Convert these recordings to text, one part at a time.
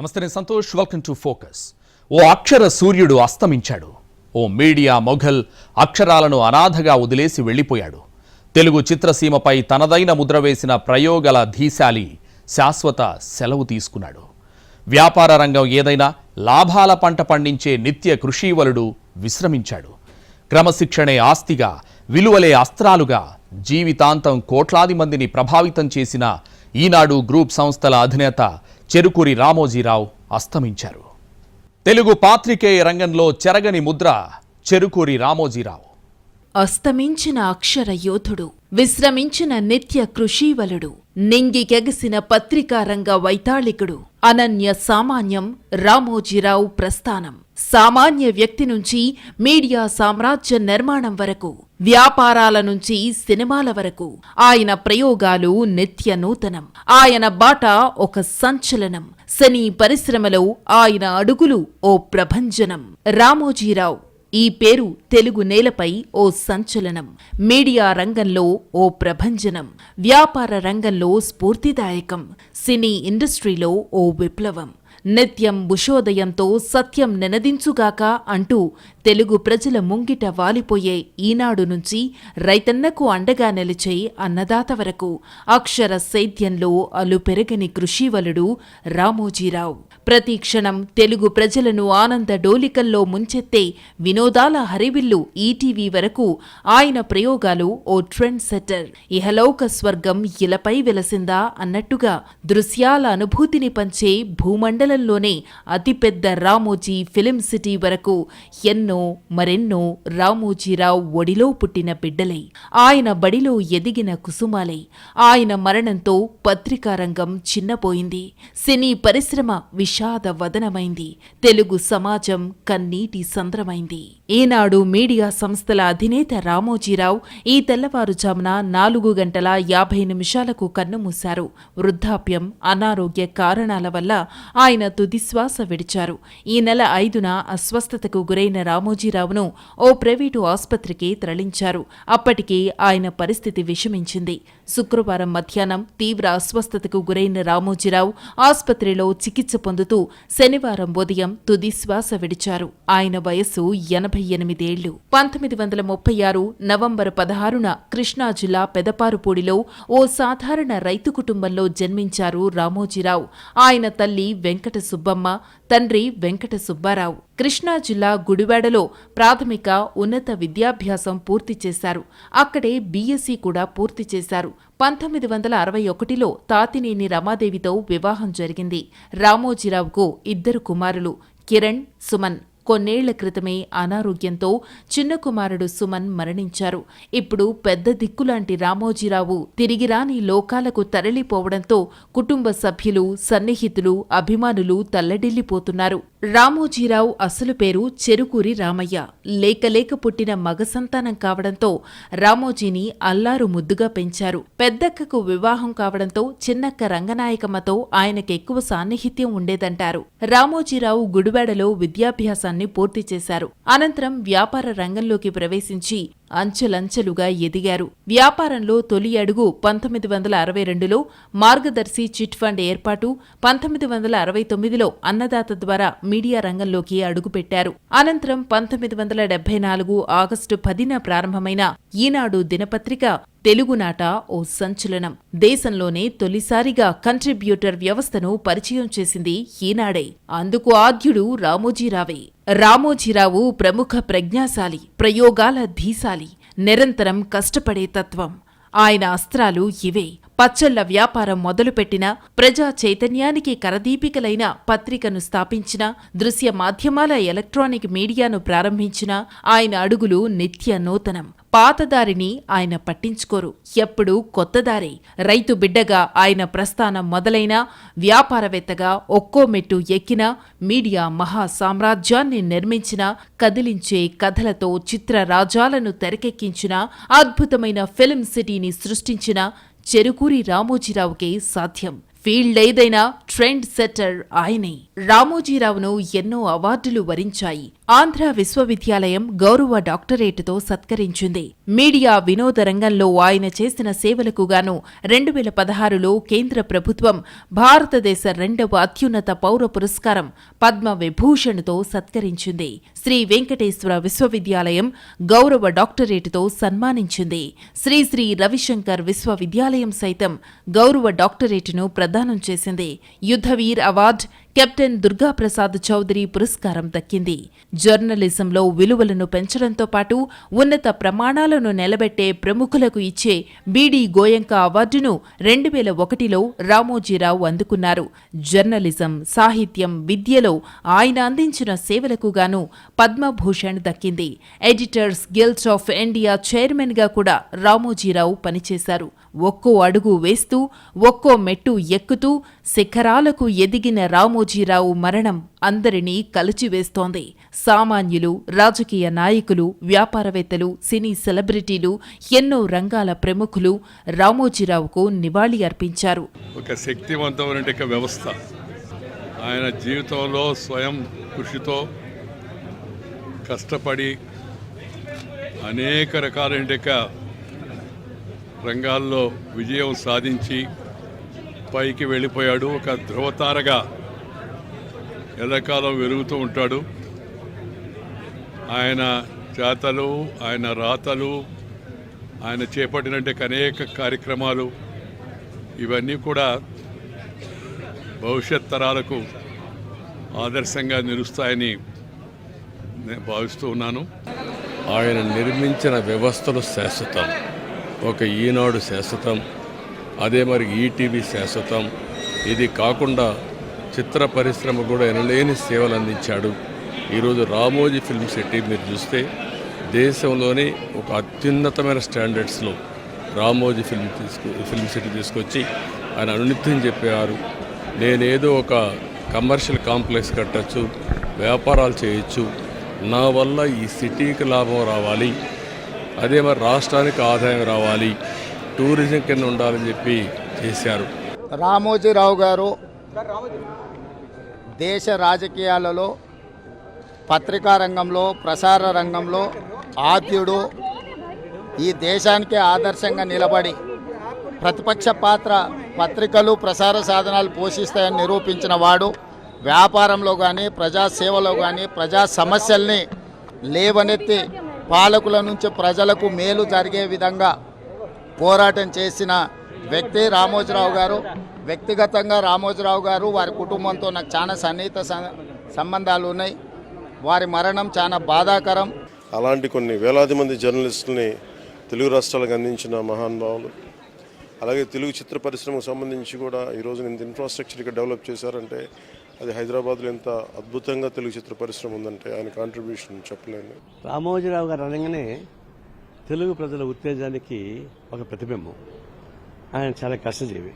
నమస్తే నేను Santosh. Welcome to focus ఓ అక్షర సూర్యుడు అస్తమించాడు. ఓ మీడియా మొఘల్ అక్షరాలను అనాథగా వదిలేసి వెళ్ళిపోయాడు. తెలుగు చిత్రసీమపై తనదైన ముద్ర వేసిన ప్రయోగల ధీశాలి శాశ్వత సెలవు తీసుకున్నాడు. వ్యాపార రంగం ఏదైనా లాభాల పంట పండించే నిత్య కృషీవలుడు విశ్రమించాడు. క్రమశిక్షణే ఆస్తిగా విలువలే అస్త్రాలుగా జీవితాంతం కోట్లాది మందిని ప్రభావితం చేసిన ఈనాడు గ్రూప్ సంస్థల అధినేత చెరుకూరి రామోజీరావు అస్తమించారు. తెలుగు పాత్రికేయ రంగంలో చెరగని ముద్ర చెరుకూరి రామోజీరావు. అస్తమించిన అక్షర యోధుడు విశ్రమించిన నిత్య కృషీవలుడు నింగికెగసిన పత్రికారంగ వైతాళికుడు అనన్య సామాన్యం రామోజీరావు ప్రస్థానం. సామాన్య వ్యక్తి నుంచి మీడియా సామ్రాజ్య నిర్మాణం వరకు వ్యాపారాల నుంచి సినిమాల వరకు. ఆయన ప్రయోగాలు నిత్య నూతనం. ఆయన బాట ఒక సంచలనం. సినీ పరిశ్రమలో ఆయన అడుగులు ఓ ప్రభంజనం. రామోజీరావు ఈ పేరు తెలుగు నేలపై ఓ సంచలనం. మీడియా రంగంలో ఓ ప్రభంజనం. వ్యాపార రంగంలో స్ఫూర్తిదాయకం. సినీ ఇండస్ట్రీలో ఓ విప్లవం. నిత్యం ఉషోదయంతో సత్యం నెనదించుగాక అంటూ తెలుగు ప్రజల ముంగిట వాలిపోయే ఈనాడు నుంచి రైతన్నకు అండగా నిలిచే అన్నదాత వరకు అక్షర సేద్యంలో అలుపెరగని కృషివలుడు రామోజీరావు. ప్రతి క్షణం తెలుగు ప్రజలను ఆనంద డోలికల్లో ముంచెత్తే వినోదాల హరివిల్లు ఈటీవీ వరకు ఆయన ప్రయోగాలు ఓ ట్రెండ్ సెటర్ ఇహలౌక స్వర్గం ఇలపై వెలసిందా అన్నట్టుగా దృశ్యాల అనుభూతిని పంచే భూమండలంలోనే అతిపెద్ద రామోజీ ఫిలిం సిటీ వరకు ఎన్నో మరెన్నో రామోజీరావు ఒడిలో పుట్టిన బిడ్డలై. ఆయన బడిలో ఎదిగిన కుసుమాలై. ఆయన మరణంతో పత్రికా రంగం చిన్నపోయింది. సినీ పరిశ్రమ విషాద వదనమైంది తెలుగు సమాజం కన్నీటి సంద్రమైంది. ఈనాడు మీడియా సంస్థల అధినేత రామోజీరావు ఈ తెల్లవారుజామున నాలుగు గంటల యాభై నిమిషాలకు కన్నుమూశారు. వృద్ధాప్యం అనారోగ్య కారణాల వల్ల ఆయన తుదిశ్వాస విడిచారు. ఈ నెల ఐదున అస్వస్థతకు గురైన రామోజీరావును ఓ ప్రైవేటు ఆసుపత్రికి తరలించారు. అప్పటికే ఆయన పరిస్థితి విషమించింది. శుక్రవారం మధ్యాహ్నం తీవ్ర అస్వస్థతకు గురైన రామోజీరావు ఆసుపత్రిలో చికిత్స పొందుతూ శనివారం ఉదయం తుది శ్వాస విడిచారు. ఆయన వయస్సు ఎనభై ఎనిమిదేళ్ళు. పంతొమ్మిది వందల ముప్పై ఆరు నవంబర్ పదహారున కృష్ణా జిల్లా పెదపారుపూడిలో ఓ సాధారణ రైతు కుటుంబంలో జన్మించారు రామోజీరావు. ఆయన తల్లి వెంకట సుబ్బమ్మ తండ్రి వెంకట సుబ్బారావు. కృష్ణా జిల్లా గుడివాడలో ప్రాథమిక ఉన్నత విద్యాభ్యాసం పూర్తి చేశారు. అక్కడే బీఎస్సీ కూడా పూర్తి చేశారు. పంతొమ్మిది వందల అరవై ఒకటిలో తాతినేని రమాదేవితో వివాహం జరిగింది. రామోజీరావుకు ఇద్దరు కుమారులు కిరణ్ సుమన్. కొన్నేళ్ళ క్రితమే అనారోగ్యంతో చిన్న కుమారుడు సుమన్ మరణించారు. ఇప్పుడు పెద్ద దిక్కులాంటి రామోజీరావు తిరిగి రాని లోకాలకు తరలిపోవడంతో కుటుంబ సభ్యులు సన్నిహితులు అభిమానులు తల్లడిల్లిపోతున్నారు. రామోజీరావు అసలు పేరు చెరుకూరి రామయ్య. లేకలేక పుట్టిన మగ సంతానం కావడంతో రామోజీని అల్లారు ముద్దుగా పెంచారు. పెద్దక్కకు వివాహం కావడంతో చిన్నక్క రంగనాయకమ్మతో ఆయనకెక్కువ సాన్నిహిత్యం ఉండేదంటారు. రామోజీరావు గుడివాడలో విద్యాభ్యాసాన్ని పూర్తి చేశారు. అనంతరం వ్యాపార రంగంలోకి ప్రవేశించి అంచెలంచెలుగా ఎదిగారు. వ్యాపారంలో తొలి అడుగు పంతొమ్మిది వందల అరవై రెండులో మార్గదర్శి చిట్ ఫండ్ ఏర్పాటు పంతొమ్మిది వందల అరవై తొమ్మిదిలో అన్నదాత ద్వారా మీడియా రంగంలోకి అడుగుపెట్టారు. అనంతరం పంతొమ్మిది వందల డెబ్బై నాలుగు ఆగస్టు పదిన ప్రారంభమైన ఈనాడు దినపత్రిక తెలుగునాట ఓ సంచలనం. దేశంలోనే తొలిసారిగా కంట్రిబ్యూటర్ వ్యవస్థను పరిచయం చేసింది ఈనాడే. అందుకు ఆద్యుడు రామోజీరావే. రామోజీరావు ప్రముఖ ప్రజ్ఞాశాలి ప్రయోగాల ధీశాలి. నిరంతరం కష్టపడే తత్వం. ఆయన అస్త్రాలు ఇవే. పచ్చళ్ళ వ్యాపారం మొదలుపెట్టిన ప్రజా చైతన్యానికి కరదీపికలైన పత్రికను స్థాపించిన దృశ్య మాధ్యమాల ఎలక్ట్రానిక్ మీడియాను ప్రారంభించిన ఆయన అడుగులు నిత్య నూతనం. పాతదారిని ఆయన పట్టించుకోరు. ఎప్పుడూ కొత్తదారి రైతు బిడ్డగా ఆయన ప్రస్థానం మొదలైన వ్యాపారవేత్తగా ఒక్కో మెట్టు ఎక్కిన మీడియా మహా సామ్రాజ్యాన్ని నిర్మించిన కదిలించే కథలతో చిత్ర రాజాలను తెరకెక్కించిన అద్భుతమైన ఫిల్మ్ సిటీని సృష్టించిన చెరుకూరి రామోజీరావుకే సాధ్యం. ఫీల్డ్ ఏదైనా ట్రెండ్ సెట్టర్ ఆయనే. రామోజీరావును ఎన్నో అవార్డులు వరించాయి. ఆంధ్ర విశ్వవిద్యాలయం గౌరవ డాక్టరేటుతో సత్కరించింది. మీడియా వినోద రంగంలో ఆయన చేసిన సేవలకు గాను రెండు వేల పదహారులో కేంద్ర ప్రభుత్వం భారతదేశ రెండవ అత్యున్నత పౌర పురస్కారం పద్మ విభూషణ్తో సత్కరించింది. శ్రీ వెంకటేశ్వర విశ్వవిద్యాలయం గౌరవ డాక్టరేటుతో సన్మానించింది. శ్రీ శ్రీ రవిశంకర్ విశ్వవిద్యాలయం సైతం గౌరవ డాక్టరేటును ప్రదానం చేసింది. యుద్ధవీర్ అవార్డ్ కెప్టెన్ దుర్గాప్రసాద్ చౌదరి పురస్కారం దక్కింది. జర్నలిజంలో విలువలను పెంచడంతో పాటు ఉన్నత ప్రమాణాలను నిలబెట్టే ప్రముఖులకు ఇచ్చే బీడీ గోయంక అవార్డును రెండు వేల ఒకటిలో రామోజీరావు అందుకున్నారు. జర్నలిజం సాహిత్యం విద్యలో ఆయన అందించిన సేవలకు గాను పద్మభూషణ్ దక్కింది. ఎడిటర్స్ గిల్డ్స్ ఆఫ్ ఇండియా చైర్మన్గా కూడా రామోజీరావు పనిచేశారు. ఒక్కో అడుగు వేస్తూ ఒక్కో మెట్టు ఎక్కుతూ శిఖరాలకు ఎదిగిన రామోజీరావు మరణం అందరినీ కలిచివేస్తోంది. సామాన్యులు రాజకీయ నాయకులు వ్యాపారవేత్తలు సినీ సెలబ్రిటీలు ఎన్నో రంగాల ప్రముఖులు రామోజీరావుకు నివాళి అర్పించారు. ఒక శక్తివంతమైన వ్యవస్థ. ఆయన జీవితంలో స్వయం కృషితో కష్టపడి అనేక రకాలైన రంగాల్లో విజయం సాధించి పైకి వెళ్ళిపోయాడు. ఒక ధ్రువతారగా ఎల్లకాలం వెలుగుతూ ఉంటాడు. ఆయన చేతలు ఆయన రాతలు ఆయన చేపట్టినట్టు అనేక కార్యక్రమాలు ఇవన్నీ కూడా భవిష్యత్ తరాలకు ఆదర్శంగా నిలుస్తాయని నేను భావిస్తూ ఉన్నాను. ఆయన నిర్మించిన వ్యవస్థలు శాశ్వతం. ఒక ఈనాడు శాశ్వతం అదే మరి ఈటీవీ శాశ్వతం. ఇది కాకుండా చిత్ర పరిశ్రమ కూడా ఎనలేని సేవలు అందించాడు. ఈరోజు రామోజీ ఫిల్మ్ సిటీ మీరు చూస్తే దేశంలోనే ఒక అత్యున్నతమైన స్టాండర్డ్స్లో రామోజీ ఫిల్మ్ తీసుకు ఫిల్మ్ సిటీ తీసుకొచ్చి ఆయన అనునిత్యం చెప్పేవారు నేనేదో ఒక కమర్షియల్ కాంప్లెక్స్ కట్టచ్చు వ్యాపారాలు చేయొచ్చు. నా వల్ల ఈ సిటీకి లాభం రావాలి. అదే మరి రాష్ట్రానికి ఆదాయం రావాలి. టూరిజం కింద ఉండాలని చెప్పి చేశారు. రామోజీరావు గారు దేశ రాజకీయాలలో పత్రికా రంగంలో ప్రసార రంగంలో ఆద్యుడు. ఈ దేశానికి ఆదర్శంగా నిలబడి ప్రతిపక్ష పాత్ర పత్రికలు ప్రసార సాధనాలు పోషిస్తాయని నిరూపించిన వాడు వ్యాపారంలో కానీ ప్రజాసేవలో కానీ ప్రజా సమస్యల్ని లేవనెత్తి పాలకుల నుంచి ప్రజలకు మేలు జరిగే విధంగా పోరాటం చేసిన వ్యక్తి రామోజీరావు గారు వ్యక్తిగతంగా రామోజీరావు గారు వారి కుటుంబంతో నాకు చాలా సన్నిహిత సంబంధాలు ఉన్నాయి. వారి మరణం చాలా బాధాకరం. అలాంటి కొన్ని వేలాది మంది జర్నలిస్టుల్ని తెలుగు రాష్ట్రాలకు అందించిన మహానుభావులు అలాగే తెలుగు చిత్ర పరిశ్రమకు సంబంధించి కూడా ఈరోజు ఇంత ఇన్ఫ్రాస్ట్రక్చర్ ఇక్కడ డెవలప్ చేశారంటే అది హైదరాబాద్లో ఎంత అద్భుతంగా తెలుగు చిత్ర పరిశ్రమ ఉందంటే ఆయన కాంట్రిబ్యూషన్ చెప్పలేను. రామోజీరావు గారు అనగానే తెలుగు ప్రజల ఉత్తేజానికి ఒక ప్రతిబింబం. ఆయన చాలా కష్టజీవి.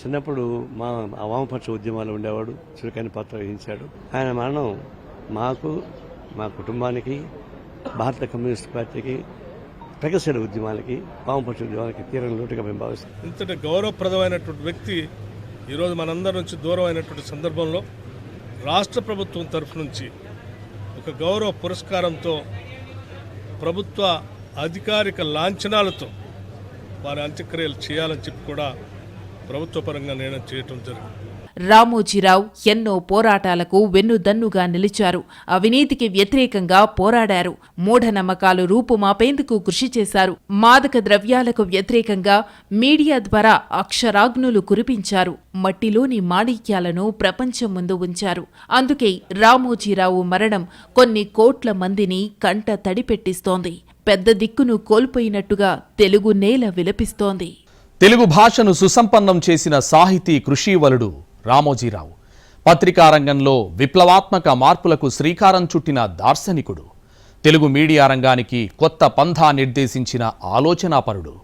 చిన్నప్పుడు మా వామపక్ష ఉద్యమాలు ఉండేవాడు చురుకైన పాత్ర వహించాడు. ఆయన మరణం మాకు మా కుటుంబానికి భారత కమ్యూనిస్ట్ పార్టీకి ప్రగతిశీల ఉద్యమాలకి వామపక్ష ఉద్యమాలకి తీరం లోటుగా మేము భావిస్తాం ఇంతటి గౌరవప్రదమైనటువంటి వ్యక్తి ఈరోజు మనందరి నుంచి దూరం అయినటువంటి సందర్భంలో రాష్ట్ర ప్రభుత్వం తరఫు నుంచి ఒక గౌరవ పురస్కారంతో ప్రభుత్వ అధికారిక లాంఛనాలతో వారి అంత్యక్రియలు చేయాలని చెప్పి కూడా ప్రభుత్వ పరంగా నిర్ణయం చేయటం జరిగింది. రామోజీరావు ఎన్నో పోరాటాలకు వెన్నుదన్నుగా నిలిచారు. అవినీతికి వ్యతిరేకంగా పోరాడారు. మూఢనమ్మకాలు రూపుమాపేందుకు కృషి చేశారు. మాదక ద్రవ్యాలకు వ్యతిరేకంగా మీడియా ద్వారా అక్షరాగ్నులు కురిపించారు. మట్టిలోని మాణిక్యాలను ప్రపంచం ముందు ఉంచారు. అందుకే రామోజీరావు మరణం కొన్ని కోట్ల మందిని కంట తడిపెట్టిస్తోంది. పెద్ద దిక్కును కోల్పోయినట్టుగా తెలుగు నేల విలపిస్తోంది. తెలుగు భాషను సుసంపన్నం చేసిన సాహితీ కృషీవలుడు రామోజీరావు. పత్రికా రంగంలో విప్లవాత్మక మార్పులకు శ్రీకారం చుట్టిన దార్శనికుడు. తెలుగు మీడియా రంగానికి కొత్త పంథా నిర్దేశించిన ఆలోచనాపరుడు.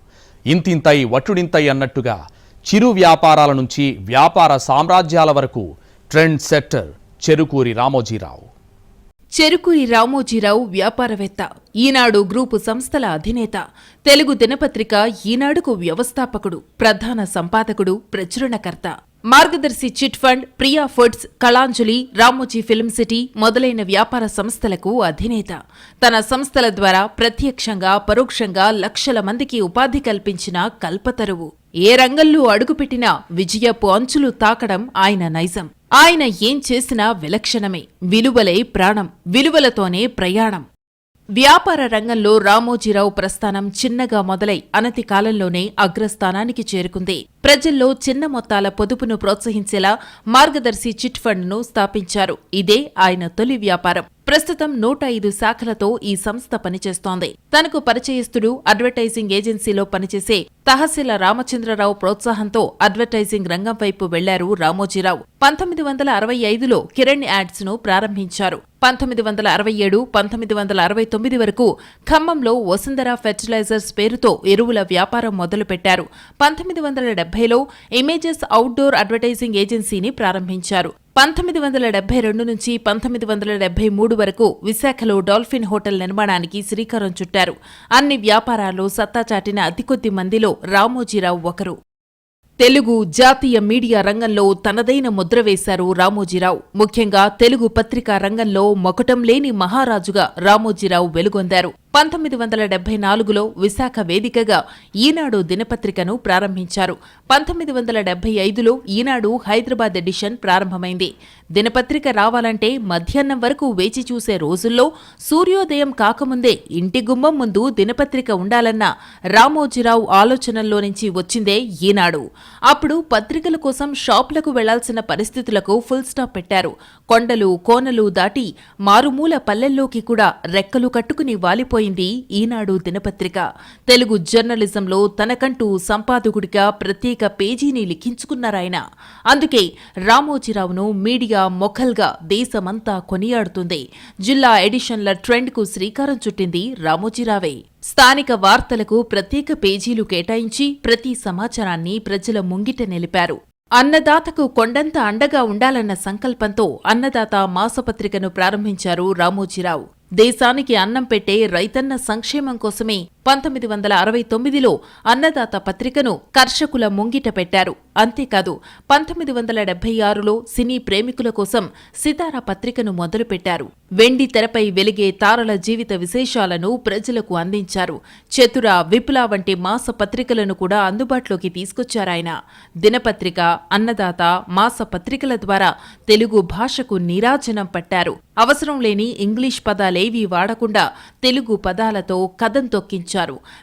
ఇంతింతై వట్టుడింతై అన్నట్టుగా చిరు వ్యాపారాల నుంచి వ్యాపార సామ్రాజ్యాల వరకు ట్రెండ్ సెట్టర్ చెరుకూరి రామోజీరావు. చెరుకూరి రామోజీరావు వ్యాపారవేత్త ఈనాడు గ్రూపు సంస్థల అధినేత తెలుగు దినపత్రిక ఈనాడుకు వ్యవస్థాపకుడు ప్రధాన సంపాదకుడు ప్రచురణకర్త. Margadarsi chit fund Priya foods Kalanjali Ramoji film city మొదలైన వ్యాపార సంస్థలకు అధినేత. తన సంస్థల ద్వారా ప్రత్యక్షంగా పరోక్షంగా లక్షల మందికి ఉపాధి కల్పించిన కల్పతరువు. ఏ రంగంలో అడుగుపెట్టినా విజయపు అంచులు తాకడం ఆయన నైజం. ఆయన ఏం చేసినా విలక్షణమే. విలువలే ప్రాణం. విలువలతోనే ప్రయాణం. వ్యాపార రంగంలో రామోజీరావు ప్రస్థానం చిన్నగా మొదలై అనతి కాలంలోనే అగ్రస్థానానికి చేరుకుంది. ప్రజల్లో చిన్న మొత్తాల పొదుపును ప్రోత్సహించేలా మార్గదర్శి చిట్ ఫండ్ను స్థాపించారు. ఇదే ఆయన తొలి వ్యాపారం. ప్రస్తుతం నూట ఐదు శాఖలతో ఈ సంస్థ పనిచేస్తోంది. తనకు పరిచయస్తుడు అడ్వర్టైజింగ్ ఏజెన్సీలో పనిచేసే తహసీల రామచంద్రరావు ప్రోత్సాహంతో అడ్వర్టైజింగ్ రంగం వైపు వెళ్ళారు రామోజీరావు. పంతొమ్మిది వందల అరవై ఐదులో కిరణ్ యాడ్స్ను ప్రారంభించారు. పంతొమ్మిది వందల అరవై ఏడు పంతొమ్మిది వందల అరవై తొమ్మిది వరకు ఖమ్మంలో వసుంధర ఫెర్టిలైజర్స్ పేరుతో ఎరువుల వ్యాపారం మొదలుపెట్టారు. పంతొమ్మిది వందల డెబ్బైలో ఇమేజెస్ అవుట్డోర్ అడ్వర్టైజింగ్ ఏజెన్సీని ప్రారంభించారు. పంతొమ్మిది వందల డెబ్బై రెండు నుంచి పంతొమ్మిది వందల డెబ్బై మూడు వరకు విశాఖలో డాల్ఫిన్ హోటల్ నిర్మాణానికి శ్రీకారం చుట్టారు. అన్ని వ్యాపారాల్లో సత్తా చాటిన అతి కొద్ది మందిలో రామోజీరావు ఒకరు. తెలుగు జాతీయ మీడియా రంగంలో తనదైన ముద్ర వేశారు రామోజీరావు. ముఖ్యంగా తెలుగు పత్రికా రంగంలో మొకటం లేని మహారాజుగా రామోజీరావు వెలుగొందారు. పంతొమ్మిది వందల డెబ్బై నాలుగులో విశాఖ వేదికగా ఈనాడు దినపత్రికను ప్రారంభించారు. పంతొమ్మిది వందల డెబ్బై ఐదులో ఈనాడు హైదరాబాద్ ఎడిషన్ ప్రారంభమైంది. దినపత్రిక రావాలంటే మధ్యాహ్నం వరకు వేచి చూసే రోజుల్లో సూర్యోదయం కాకముందే ఇంటి గుమ్మం ముందు దినపత్రిక ఉండాలన్న రామోజీరావు ఆలోచనల్లో నుంచి వచ్చిందే ఈనాడు. అప్పుడు పత్రికల కోసం షాపులకు వెళ్ళాల్సిన పరిస్థితులకు ఫుల్ స్టాప్ పెట్టారు. కొండలు కోనలు దాటి మారుమూల పల్లెల్లోకి కూడా రెక్కలు కట్టుకుని వాలిపోయింది ఈనాడు దినపత్రిక. తెలుగు జర్నలిజంలో తనకంటూ సంపాదకుడిగా ప్రత్యేక పేజీని లిఖించుకున్నారాయన. అందుకే రామోజీరావును మీడియా మొఖల్గా దేశమంతా కొనియాడుతుంది. జిల్లా ఎడిషన్ల ట్రెండ్కు శ్రీకారం చుట్టింది రామోజీరావే. స్థానిక వార్తలకు ప్రత్యేక పేజీలు కేటాయించి ప్రతి సమాచారాన్ని ప్రజల ముంగిట నిలిపారు. అన్నదాతకు కొండంత అండగా ఉండాలన్న సంకల్పంతో అన్నదాత మాసపత్రికను ప్రారంభించారు రామోజీరావు. దేశానికి అన్నం పెట్టే రైతన్న సంక్షేమం కోసమే పంతొమ్మిది వందల అరవై తొమ్మిదిలో అన్నదాత పత్రికను కర్షకుల ముంగిట పెట్టారు. అంతేకాదు పంతొమ్మిది వందల డెబ్బై ఆరులో సినీ ప్రేమికుల కోసం సితారా పత్రికను మొదలుపెట్టారు వెండి తెరపై వెలిగే తారల జీవిత విశేషాలను ప్రజలకు అందించారు. చతుర విపుల వంటి మాస పత్రికలను కూడా అందుబాటులోకి తీసుకొచ్చారాయన దినపత్రిక అన్నదాత మాస పత్రికల ద్వారా తెలుగు భాషకు నీరాజనం పట్టారు. అవసరం లేని ఇంగ్లీష్ పదాలేవీ వాడకుండా తెలుగు పదాలతో కథం తొక్కించారు.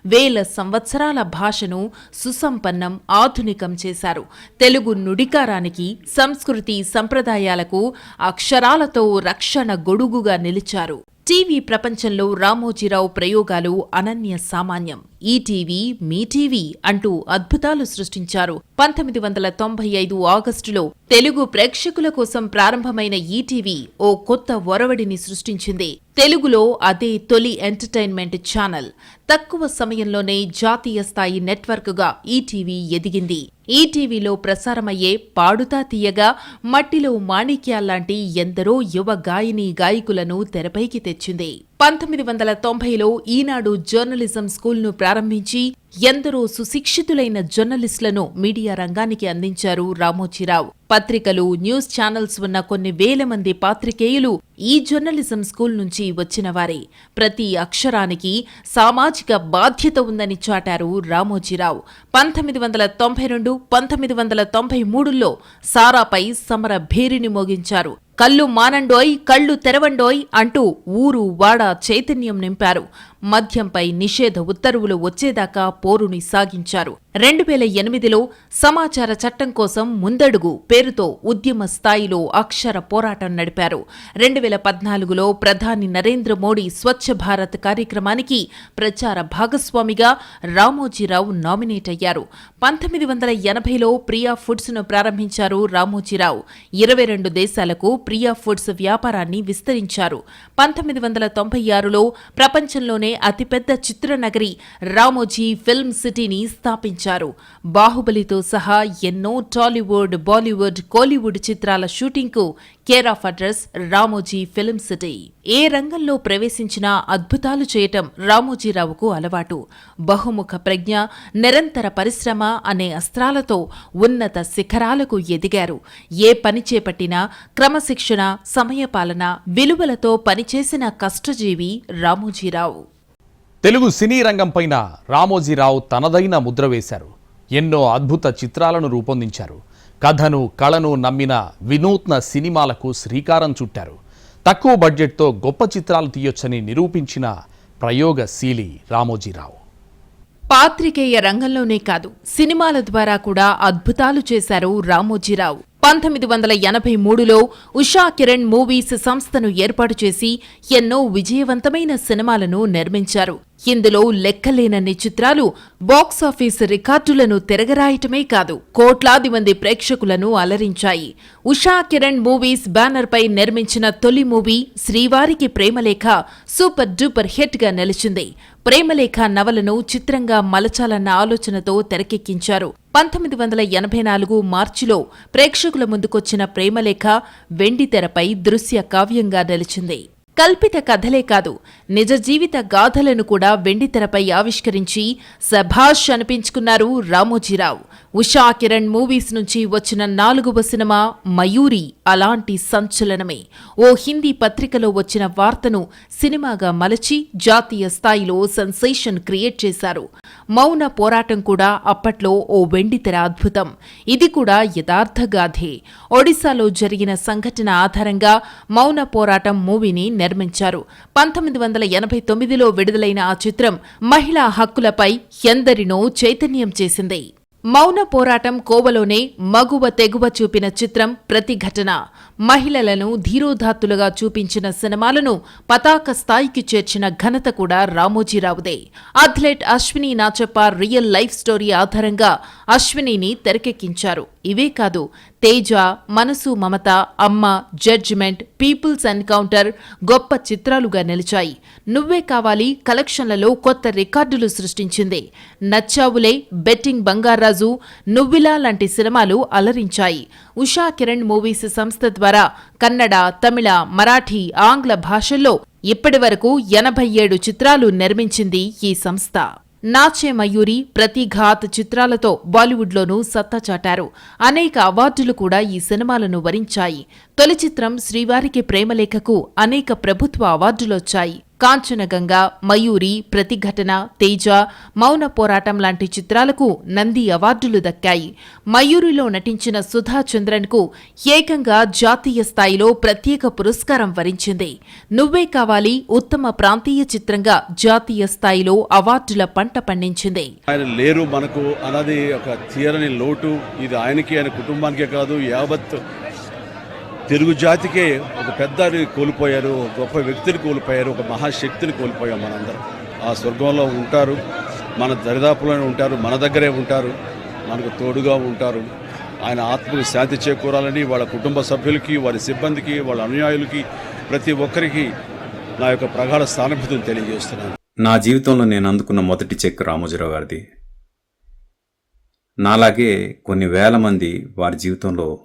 వేల సంవత్సరాల భాషను సుసంపన్నం ఆధునికం చేశారు. తెలుగు నుడికారానికి సంస్కృతి సంప్రదాయాలకు అక్షరాలతో రక్షణ గొడుగుగా నిలిచారు. టీవీ ప్రపంచంలో రామోజీరావు ప్రయోగాలు అనన్య సామాన్యం. ఈ టీవీ మీ టీవీ అంటూ అద్భుతాలు సృష్టించారు. పంతొమ్మిది వందల తొంభై ఐదు ఆగస్టులో తెలుగు ప్రేక్షకుల కోసం ప్రారంభమైన ఈటీవీ ఓ కొత్త ఒరవడిని సృష్టించింది. తెలుగులో అదే తొలి ఎంటర్టైన్మెంట్ ఛానల్. తక్కువ సమయంలోనే జాతీయ స్థాయి నెట్వర్క్గా ఈటీవీ ఎదిగింది. ఈటీవీలో ప్రసారమయ్యే పాడుతా తీయగా మట్టిలో మాణిక్యాల్లాంటి ఎందరో యువ గాయని గాయకులను తెరపైకి తెచ్చింది. పంతొమ్మిది వందల తొంభైలో ఈనాడు జర్నలిజం స్కూల్ను ప్రారంభించి ఎందరో సుశిక్షితులైన జర్నలిస్టులను మీడియా రంగానికి అందించారు రామోజీరావు. పత్రికలు న్యూస్ ఛానల్స్ ఉన్న కొన్ని వేల మంది పాత్రికేయులు ఈ జర్నలిజం స్కూల్ నుంచి వచ్చిన వారే. ప్రతి అక్షరానికి సామాజిక బాధ్యత ఉందని చాటారు రామోజీరావు. పంతొమ్మిది వందల తొంభై రెండు పంతొమ్మిది వందల తొంభై మూడులో సారాపై సమర భేరిని మోగించారు. కళ్ళు మానండోయ్ కళ్ళు తెరవండోయ్ అంటూ ఊరు వాడ చైతన్యం నింపారు. మద్యంపై నిషేధ ఉత్తర్వులు వచ్చేదాకా పోరుని సాగించారు. రెండు వేల ఎనిమిదిలో సమాచార చట్టం కోసం ముందడుగు పేరుతో ఉద్యమ స్థాయిలో అక్షర పోరాటం నడిపారు. రెండు వేల పద్నాలుగులో ప్రధాని నరేంద్ర మోడీ స్వచ్ఛ భారత్ కార్యక్రమానికి ప్రచార భాగస్వామిగా రామోజీరావు నామినేట్ అయ్యారు. పంతొమ్మిది వందల ఎనభైలో ప్రియా ఫుడ్స్ను ప్రారంభించారు రామోజీరావు. ఇరవై రెండు దేశాలకు ప్రియా ఫుడ్స్ వ్యాపారాన్ని విస్తరించారు. పంతొమ్మిది వందల తొంభై ఆరులో ప్రపంచంలోనే దేశంలోనే అతిపెద్ద చిత్రనగరి రామోజీ ఫిల్మ్ సిటీని స్థాపించారు. బాహుబలితో సహా ఎన్నో టాలీవుడ్ బాలీవుడ్ కోలీవుడ్ చిత్రాల షూటింగ్కు care of address Ramoji film city. ఏ రంగంలో ప్రవేశించినా అద్భుతాలు చేయటం రామోజీరావుకు అలవాటు. బహుముఖ ప్రజ్ఞ నిరంతర పరిశ్రమ అనే అస్త్రాలతో ఉన్నత శిఖరాలకు ఎదిగారు. ఏ పని చేపట్టినా క్రమశిక్షణ సమయపాలన విలువలతో పనిచేసిన కష్టజీవి రామోజీరావు. తెలుగు సినీ రంగంపైన రామోజీరావు తనదైన ముద్ర వేశారు. ఎన్నో అద్భుత చిత్రాలను రూపొందించారు. కథను కళను నమ్మిన వినూత్న సినిమాలకు శ్రీకారం చుట్టారు. తక్కువ బడ్జెట్తో గొప్ప చిత్రాలు తీయొచ్చని నిరూపించిన ప్రయోగశీలి రామోజీరావు. పాత్రికేయ రంగంలోనే కాదు సినిమాల ద్వారా కూడా అద్భుతాలు చేశారు రామోజీరావు. పంతొమ్మిది వందల ఎనభై మూడులో ఉషా కిరణ్ మూవీస్ సంస్థను ఏర్పాటు చేసి ఎన్నో విజయవంతమైన సినిమాలను నిర్మించారు. ఇందులో లెక్కలేనన్ని చిత్రాలు బాక్సాఫీస్ రికార్డులను తిరగరాయటమే కాదు కోట్లాది మంది ప్రేక్షకులను అలరించాయి. ఉషా కిరణ్ మూవీస్ బ్యానర్పై నిర్మించిన తొలి మూవీ శ్రీవారికి ప్రేమలేఖ సూపర్ డూపర్ హిట్గా నిలిచింది. ప్రేమలేఖ నవలను చిత్రంగా మలచాలన్న ఆలోచనతో తెరకెక్కించారు. పంతొమ్మిది వందల ఎనభై నాలుగు మార్చిలో ప్రేక్షకుల ముందుకొచ్చిన ప్రేమలేఖ వెండితెరపై దృశ్య కావ్యంగా నిలిచింది. కల్పిత కథలే కాదు నిజ జీవిత గాథలను కూడా వెండితెరపై ఆవిష్కరించి సభాష్ అనిపించుకున్నారు రామోజీరావు. ఉషా కిరణ్ మూవీస్ నుంచి వచ్చిన నాలుగవ సినిమా మయూరి అలాంటి సంచలనమే. ఓ హిందీ పత్రికలో వచ్చిన వార్తను సినిమాగా మలచి జాతీయ స్థాయిలో సెన్సేషన్ క్రియేట్ చేశారు. మౌన పోరాటం కూడా అప్పట్లో ఓ వెండితెర అద్భుతం. ఇది కూడా యథార్థ గాథే. ఒడిశాలో జరిగిన సంఘటన ఆధారంగా మౌన పోరాటం మూవీని నిర్మించారు. పంతొమ్మిది వందల ఎనభై తొమ్మిదిలో విడుదలైన ఆ చిత్రం మహిళా హక్కులపై ఎందరినో చైతన్యం చేసింది. మౌన పోరాటం కోవలోనే మగువ తెగువ చూపిన చిత్రం ప్రతిఘటన. మహిళలను ధీరోధాత్తులుగా చూపించిన సినిమాలను పతాక స్థాయికి చేర్చిన ఘనత కూడా రామోజీరావుదే. Athlete Ashwini Nachappa real life story ఆధారంగా అశ్వినిని తెరకెక్కించారు. ఇవే కాదు తేజ మనసు మమత అమ్మ జడ్జిమెంట్ పీపుల్స్ ఎన్కౌంటర్ గొప్ప చిత్రాలుగా నిలిచాయి. నువ్వే కావాలి కలెక్షన్లలో కొత్త రికార్డులు సృష్టించింది. నచ్చావులే బెట్టింగ్ బంగారాజు నువ్విలా లాంటి సినిమాలు అలరించాయి. ఉషా కిరణ్ మూవీస్ సంస్థ ద్వారా కన్నడ తమిళ మరాఠీ ఆంగ్ల భాషల్లో ఇప్పటి వరకు ఎనభై ఏడు చిత్రాలు నిర్మించింది ఈ సంస్థ. నాచే మయూరి ప్రతిఘాత్ చిత్రాలతో బాలీవుడ్లోనూ సత్తా చాటారు. అనేక అవార్డులు కూడా ఈ సినిమాలను వరించాయి. తొలి చిత్రం శ్రీవారికి ప్రేమలేఖకు అనేక ప్రభుత్వ అవార్డులొచ్చాయి. కాంచనగంగ మయూరి ప్రతిఘటన తేజ మౌన పోరాటం లాంటి చిత్రాలకు నంది అవార్డులు దక్కాయి. మయూరిలో నటించిన సుధా చంద్రన్కు ఏకంగా జాతీయ స్థాయిలో ప్రత్యేక పురస్కారం వరించింది. నువ్వే కావాలి ఉత్తమ ప్రాంతీయ చిత్రంగా జాతీయ స్థాయిలో అవార్డుల పంట పండించింది. ఆయన లేరు మనకు అన్నది ఒక తీరని లోటు. ఇది ఆయనకి ఆయన కుటుంబానికే కాదు యావత్ తెలుగు జాతికే ఒక పెద్దని కోల్పోయారు ఒక గొప్ప వ్యక్తిని కోల్పోయారు ఒక మహాశక్తిని కోల్పోయాం మనందరం. ఆ స్వర్గంలో ఉంటారు మన దరిదాపులోనే ఉంటారు మన దగ్గరే ఉంటారు మనకు తోడుగా ఉంటారు. ఆయన ఆత్మకు శాంతి చేకూరాలని వాళ్ళ కుటుంబ సభ్యులకి వారి సిబ్బందికి వాళ్ళ అనుయాయులకి ప్రతి ఒక్కరికి నా యొక్క ప్రగాఢ స్థానభృతిని తెలియజేస్తున్నాను. నా జీవితంలో నేను అందుకున్న మొదటి చెక్ రామోజీరావు గారిది. నాలాగే కొన్ని వేల మంది వారి జీవితంలో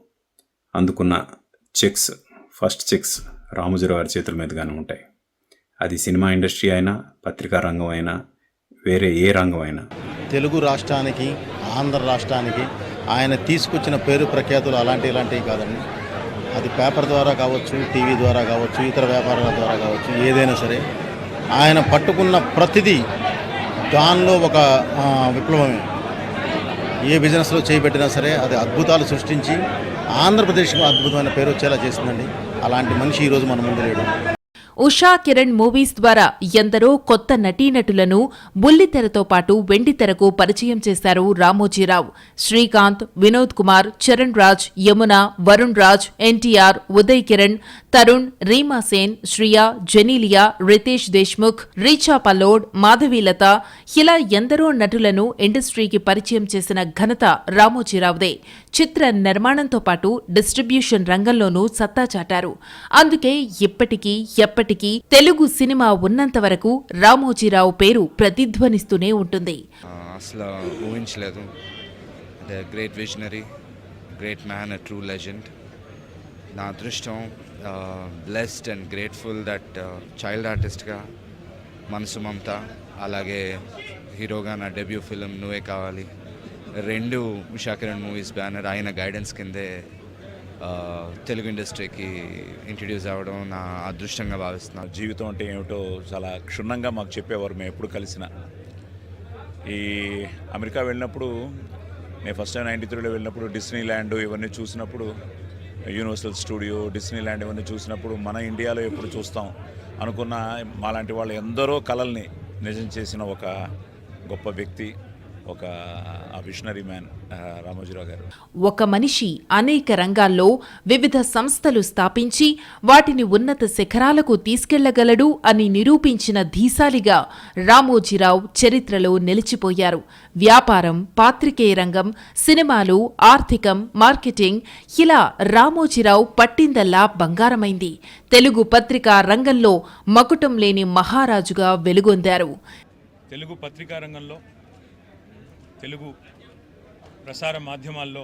అందుకున్న చెక్స్ ఫస్ట్ చెక్స్ రామోజీరావు గారి చేతుల మీదుగానే ఉంటాయి. అది సినిమా ఇండస్ట్రీ అయినా పత్రికా రంగం అయినా వేరే ఏ రంగం అయినా. తెలుగు రాష్ట్రానికి ఆంధ్ర రాష్ట్రానికి ఆయన తీసుకొచ్చిన పేరు ప్రఖ్యాతులు అలాంటి ఇలాంటివి కాదండి. అది పేపర్ ద్వారా కావచ్చు టీవీ ద్వారా కావచ్చు ఇతర వ్యాపారాల ద్వారా కావచ్చు ఏదైనా సరే ఆయన పట్టుకున్న ప్రతిదీ దానిలో ఒక విప్లవమే. ఏ బిజినెస్లో చేపెట్టినా సరే అది అద్భుతాలు సృష్టించి ఆంధ్రప్రదేశ్కు అద్భుతమైన పేరు వచ్చేలా చేసిందండి. అలాంటి మనిషి ఈరోజు మన ముందు లేడు. ఉషా కిరణ్ మూవీస్ ద్వారా ఎందరో కొత్త నటీనటులను బుల్లితెరతో పాటు వెండితెరకు పరిచయం చేశారు రామోజీరావు. శ్రీకాంత్ వినోద్ కుమార్ చరణ్ రాజ్ యమున వరుణ్ రాజ్ ఎన్టీఆర్ ఉదయ్ కిరణ్ తరుణ్ రీమా సేన్ శ్రియా జెనీలియా రితేష్ దేశ్ముఖ్ రీచా పల్లోడ్ మాధవీలత ఇలా ఎందరో నటులను ఇండస్ట్రీకి పరిచయం చేసిన ఘనత రామోజీరావుదే. చిత్ర నిర్మాణంతో పాటు డిస్ట్రిబ్యూషన్ రంగంలోనూ సత్తా చాటారు. అందుకే ఇప్పటికీ ఎప్పటి ఎప్పటికీ తెలుగు సినిమా ఉన్నంత వరకు రామోజీరావు పేరు ప్రతిధ్వనిస్తూనే ఉంటుంది. అసలు ఊహించలేదు. అంటే great visionary great man a true legend. నా అదృష్టం blessed and grateful that child ఆర్టిస్ట్గా మనసు మమత అలాగే హీరోగా నా డెబ్యూ ఫిలిం నువ్వే కావాలి. రెండు ఉషా కిరణ్ మూవీస్ బ్యానర్ ఆయన గైడెన్స్ కిందే తెలుగు ఇండస్ట్రీకి ఇంట్రడ్యూస్ అవ్వడం నా అదృష్టంగా భావిస్తున్నాను జీవితం అంటే ఏమిటో చాలా క్షుణ్ణంగా మాకు చెప్పేవారు మేము ఎప్పుడు కలిసిన. ఈ అమెరికా వెళ్ళినప్పుడు నేను ఫస్ట్ టైం నైంటీ త్రీలో వెళ్ళినప్పుడు డిస్నీ ల్యాండ్ ఇవన్నీ చూసినప్పుడు యూనివర్సల్ స్టూడియో డిస్నీ ల్యాండ్ ఇవన్నీ చూసినప్పుడు మన ఇండియాలో ఎప్పుడు చూస్తాం అనుకున్న మాలాంటి వాళ్ళు ఎందరో కళల్ని నిజం చేసిన ఒక గొప్ప వ్యక్తి. ఒక విషనరీ మ్యాన్ రామోజీరావు గారు. ఒక మనిషి అనేక రంగాల్లో వివిధ సంస్థలు స్థాపించి వాటిని ఉన్నత శిఖరాలకు తీసుకెళ్ళగలడు అని నిరూపించిన ధీశాలిగా రామోజీరావు చరిత్రలో నిలిచిపోయారు. వ్యాపారం పాత్రికేయ రంగం సినిమాలు ఆర్థికం మార్కెటింగ్ ఇలా రామోజీరావు పట్టిందల్లా బంగారమైంది. తెలుగు పత్రికా రంగంలో మకుటం లేని మహారాజుగా వెలుగొందారు. తెలుగు పత్రికా రంగంలో తెలుగు ప్రసార మాధ్యమాల్లో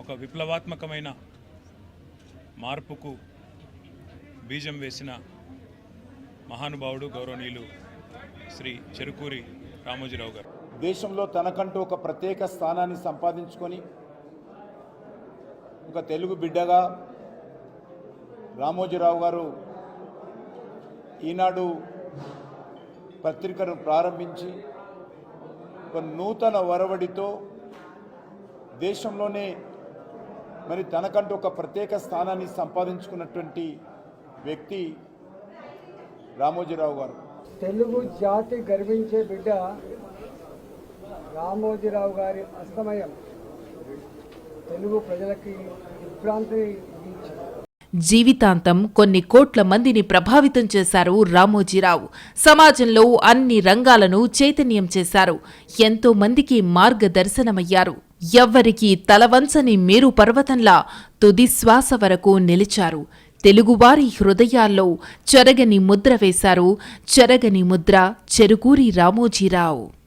ఒక విప్లవాత్మకమైన మార్పుకు బీజం వేసిన మహానుభావుడు గౌరవనీయులు శ్రీ చెరుకూరి రామోజీరావు గారు. దేశంలో తనకంటూ ఒక ప్రత్యేక స్థానాన్ని సంపాదించుకొని ఒక తెలుగు బిడ్డగా రామోజీరావు గారు ఈనాడు పత్రికను ప్రారంభించి ఒక నూతన వరవడితో దేశంలోనే మరి తనకంటూ ఒక ప్రత్యేక స్థానాన్ని సంపాదించుకున్నటువంటి వ్యక్తి రామోజీరావు గారు. తెలుగు జాతి గర్వించే బిడ్డ రామోజీరావు గారి అస్తమయం. తెలుగు ప్రజలకి విభ్రాంతి ఇచ్చింది జీవితాంతం కొన్ని కోట్ల మందిని ప్రభావితం చేశారు రామోజీరావు. సమాజంలో అన్ని రంగాలను చైతన్యం చేశారు. ఎంతో మందికి మార్గదర్శనమయ్యారు. ఎవ్వరికీ తలవంచని మేరు పర్వతంలా తుది శ్వాస వరకు నిలిచారు. తెలుగువారి హృదయాల్లో చెరగని ముద్ర వేశారు. చెరగని ముద్ర చెరుకూరి రామోజీరావు.